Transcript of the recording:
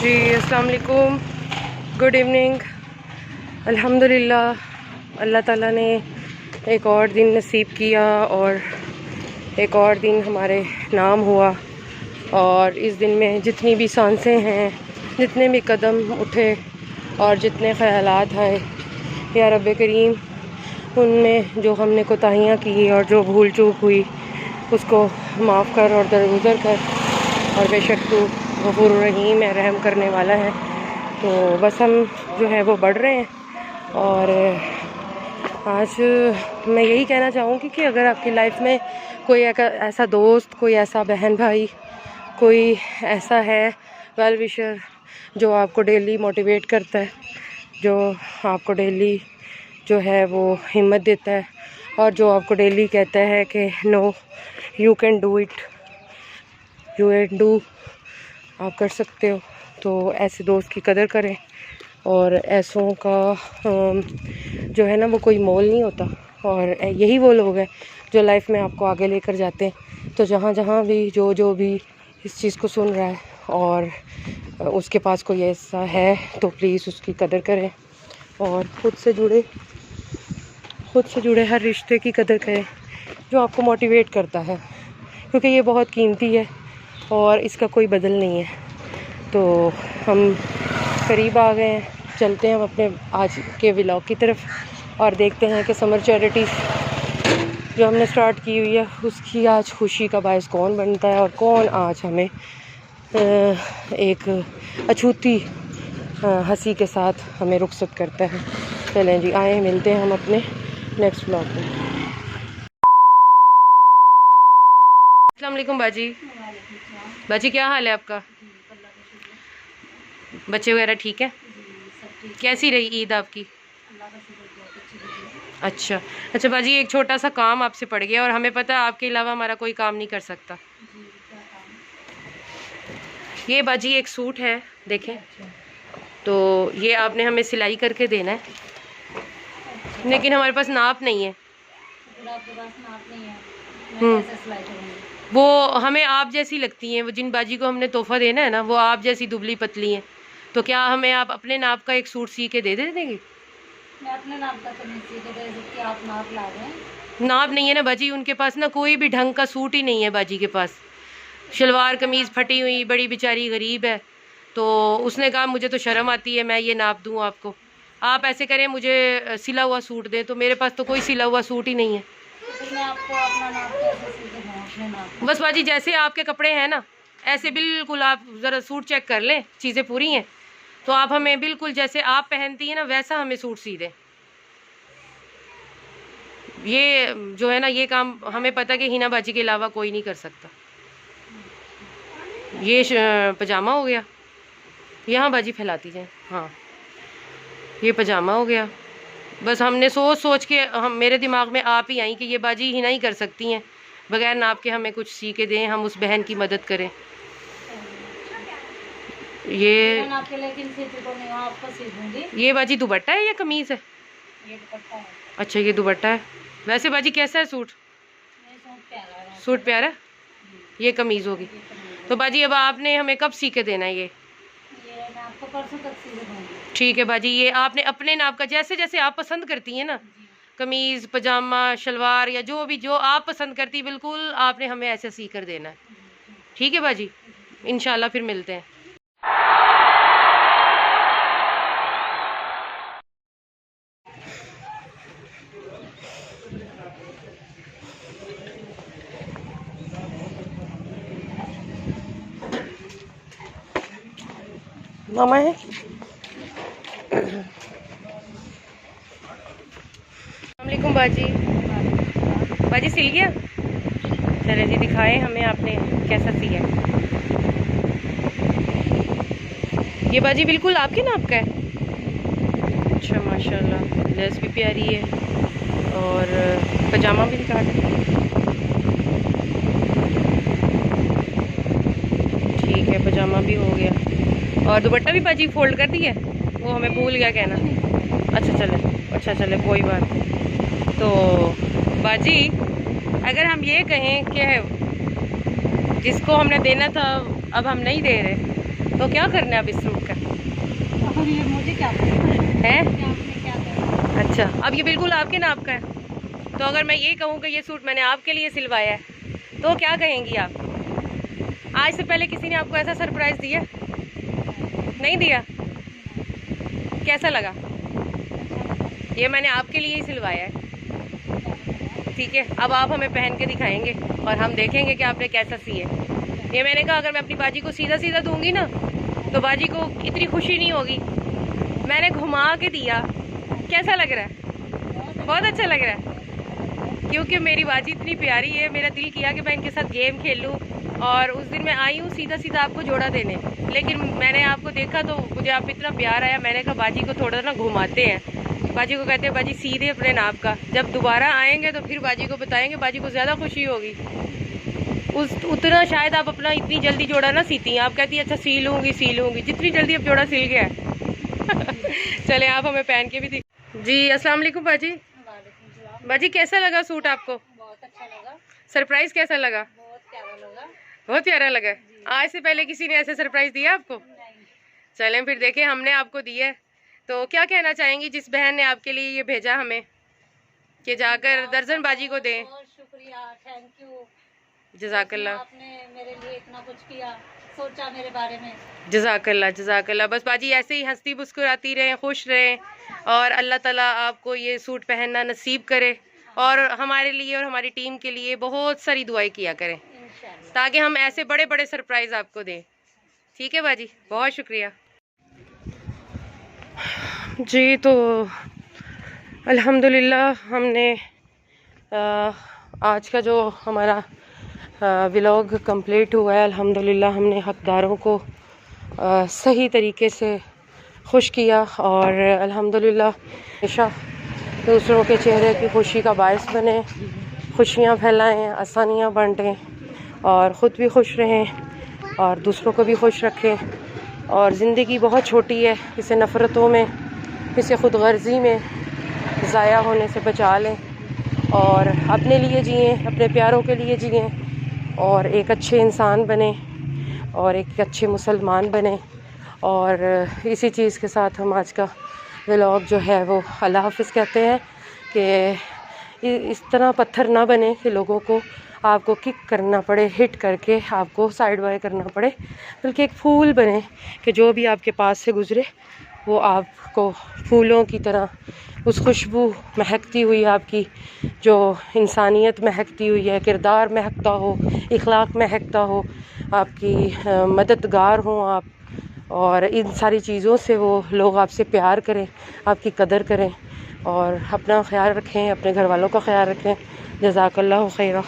जी, अस्सलाम वालेकुम। Good evening अल्हम्दुलिल्लाह, अल्लाह ताला ने एक और दिन नसीब किया और एक और दिन हमारे नाम हुआ। और इस दिन में जितनी भी साँसें हैं, जितने भी कदम उठे और जितने ख्यालात आए, या रब करीम, उनमें जो हमने कोताहियाँ की और जो भूल चूक हुई, उसको माफ़ कर और दरगुजर कर। और बेशक तू गफूर रहीम है, रहम करने वाला है। तो बस हम जो है वो बढ़ रहे हैं और आज मैं यही कहना चाहूँगी कि अगर आपकी लाइफ में कोई ऐसा दोस्त, कोई ऐसा बहन भाई, कोई ऐसा है वेल विशर जो आपको डेली मोटिवेट करता है, जो आपको डेली जो है वो हिम्मत देता है और जो आपको डेली कहता है कि no you can do it you can do आप कर सकते हो। तो ऐसे दोस्त की कदर करें और ऐसों का जो है ना, वो कोई मोल नहीं होता। और यही वो लोग हैं जो लाइफ में आपको आगे लेकर जाते हैं। तो जहाँ जहाँ भी, जो जो भी इस चीज़ को सुन रहा है और उसके पास कोई ऐसा है तो प्लीज़ उसकी कदर करें और ख़ुद से जुड़े, ख़ुद से जुड़े हर रिश्ते की कदर करें जो आपको मोटिवेट करता है। क्योंकि ये बहुत कीमती है। और इसका कोई बदल नहीं है। तो हम करीब आ गए हैं। चलते हैं हम अपने आज के व्लॉग की तरफ़ और देखते हैं कि समर चैरिटी जो हमने स्टार्ट की हुई है, उसकी आज खुशी का बायस कौन बनता है और कौन आज हमें एक अछूती हँसी के साथ हमें रुखसत करता है। चलें जी, आए मिलते हैं हम अपने नेक्स्ट ब्लॉग में अल्लाम बाजी। बाजी क्या हाल है आपका? बच्चे वगैरह ठीक है? कैसी रही ईद आपकी? अच्छा। अच्छा बाजी, एक छोटा सा काम आपसे पड़ गया और हमें पता है आपके अलावा हमारा कोई काम नहीं कर सकता। ये बाजी, एक सूट है, देखें। तो ये आपने हमें सिलाई करके देना है। लेकिन हमारे पास नाप नहीं है। हम्म। वो हमें आप जैसी लगती हैं वो जिन बाजी को हमने तोहफ़ा देना है ना वो आप जैसी दुबली पतली हैं। तो क्या हमें आप अपने नाप का एक सूट सी के दे दे देंगे? मैं अपने नाप का तो नहीं सी के दे सकती आप नाप ला दें नाप नहीं है ना बाजी उनके पास ना कोई भी ढंग का सूट ही नहीं है बाजी के पास। शलवार कमीज़ फटी हुई बड़ी बेचारी गरीब है। तो उसने कहा मुझे तो शर्म आती है मैं ये नाप दूँ आपको। आप ऐसे करें मुझे सिला हुआ सूट दें। तो मेरे पास तो कोई सिला हुआ सूट ही नहीं है। तो मैं आपको अपना नाप बस बाजी, जैसे आपके कपड़े हैं ना, ऐसे बिल्कुल आप ज़रा सूट चेक कर लें, चीज़ें पूरी हैं। तो आप हमें बिल्कुल जैसे आप पहनती हैं ना, वैसा हमें सूट सी दें ये जो है ना, ये काम हमें पता कि हिना बाजी के अलावा कोई नहीं कर सकता। ये पजामा हो गया। यहाँ बाजी फैलाती जाए हाँ। ये पजामा हो गया। बस हमने सोच सोच के, हम, मेरे दिमाग में आप ही आई कि ये बाजी ही नहीं कर सकती हैं। बगैर नाप के हमें कुछ सी के दें हम उस बहन की मदद करें। ये ये बाजी दुबट्टा है या कमीज़ है? ये दुपट्टा है। अच्छा ये दुबट्टा है। वैसे बाजी कैसा है सूट? सूट प्यारा? ये कमीज़ होगी। तो बाजी अब आपने हमें कब सी के देना है ये ठीक है बाजी ये आपने अपने नाप का जैसे जैसे आप पसंद करती हैं ना। कमीज़, पजामा, शलवार या जो भी जो आप पसंद करती, बिल्कुल आपने हमें ऐसे सी कर देना है। ठीक है भाजी इन फिर मिलते हैं। मामा है? अलैक्म बाजी बाजी सिल गया चले जी, दिखाएँ हमें आपने कैसा सिया ये बाजी बिल्कुल आपके नाप का है? अच्छा माशाल्लाह। लेस भी प्यारी है और पजामा भी दिखा ठीक है, पजामा भी हो गया। और दुपट्टा भी बाजी फोल्ड कर दिया? वो हमें भूल गया कहना। अच्छा चले। अच्छा चले, कोई बात तो बाजी अगर हम ये कहें कि जिसको हमने देना था अब हम नहीं दे रहे तो क्या करना है अब इस सूट का? ये मुझे क्या है? अच्छा अब ये बिल्कुल आपके नाप का है। तो अगर मैं ये कहूँ कि ये सूट मैंने आपके लिए सिलवाया है तो क्या कहेंगी आप? आज से पहले किसी ने आपको ऐसा सरप्राइज़ दिया? नहीं दिया? कैसा लगा? ये मैंने आपके लिए ही सिलवाया है। ठीक है? अब आप हमें पहन के दिखाएँगे और हम देखेंगे कि आपने कैसा सी है। ये मैंने कहा, अगर मैं अपनी बाजी को सीधा सीधा दूँगी ना तो बाजी को इतनी खुशी नहीं होगी। मैंने घुमा के दिया। कैसा लग रहा है? बहुत अच्छा लग रहा है। क्योंकि मेरी बाजी इतनी प्यारी है, मेरा दिल किया कि मैं इनके साथ गेम खेल लूँ और उस दिन मैं आई हूँ सीधा सीधा आपको जोड़ा देने। लेकिन मैंने आपको देखा तो मुझे आप इतना प्यार आया, मैंने कहा बाजी को थोड़ा ना घुमाते हैं। बाजी को कहते हैं बाजी सीधे अपने नाप का। जब दोबारा आएँगे तो फिर बाजी को बताएँगे बाजी को ज़्यादा खुशी होगी। उस उतना शायद आप अपना इतनी जल्दी जोड़ा ना सीती हैं। आप कहती हैं अच्छा सी लूँगी सी लूँगी। जितनी जल्दी आप जोड़ा सिल गया। चले आप हमें पहन के भी दिख। जी अस्सलाम वालेकुम बाजी। बाजी कैसा लगा सूट आपको? बहुत अच्छा लगा। सरप्राइज़ कैसा लगा? बहुत प्यारा लगा। बहुत प्यारा लगा। आज से पहले किसी ने ऐसे सरप्राइज़ दिया आपको? चलें फिर देखें हमने आपको दिया है। तो क्या कहना चाहेंगी जिस बहन ने आपके लिए ये भेजा हमें? कि जाकर दर्जन बाजी को दें। शुक्रिया थैंक यू जजाकल्ला। आपने मेरे लिए इतना कुछ किया सोचा मेरे बारे में। जजाकल्ला जजाकल्ला। बस बाजी ऐसे ही हंसती मुस्कुराती रहें खुश रहें और अल्लाह ताला आपको ये सूट पहनना नसीब करे और हमारे लिए और हमारी टीम के लिए बहुत सारी दुआएँ किया करें। ताकि हम ऐसे बड़े बड़े सरप्राइज़ आपको दें। ठीक है बाजी? बहुत शुक्रिया। जी तो अल्हम्दुलिल्लाह हमने आज का जो हमारा व्लॉग कंप्लीट हुआ है, अल्हम्दुलिल्लाह हमने हकदारों को सही तरीके से खुश किया और अल्हम्दुलिल्लाह हमेशा दूसरों के चेहरे की खुशी का बायस बने, खुशियाँ फैलाएँ, आसानियाँ बांटें और ख़ुद भी खुश रहें और दूसरों को भी खुश रखें। और ज़िंदगी बहुत छोटी है, इसे नफ़रतों में, इसे ख़ुद गर्जी में ज़ाया होने से बचा लें और अपने लिए जिए, अपने प्यारों के लिए जिए और एक अच्छे इंसान बने और एक अच्छे मुसलमान बने। और इसी चीज़ के साथ हम आज का व्लॉग जो है वो अल्लाह हाफिज़ कहते हैं कि इस तरह पत्थर ना बने कि लोगों को आपको किक करना पड़े हिट करके आपको साइड बाय करना पड़े। बल्कि एक फूल बने कि जो भी आपके पास से गुज़रे, वो आपको फूलों की तरह, उस खुशबू महकती हुई आपकी, जो इंसानियत महकती हुई है, किरदार महकता हो, इखलाक महकता हो, आपकी मददगार हों आप, और इन सारी चीज़ों से वो लोग आपसे प्यार करें, आपकी कदर करें। और अपना ख्याल रखें अपने घर वालों का ख्याल रखें। जजाकल्ला खैरा।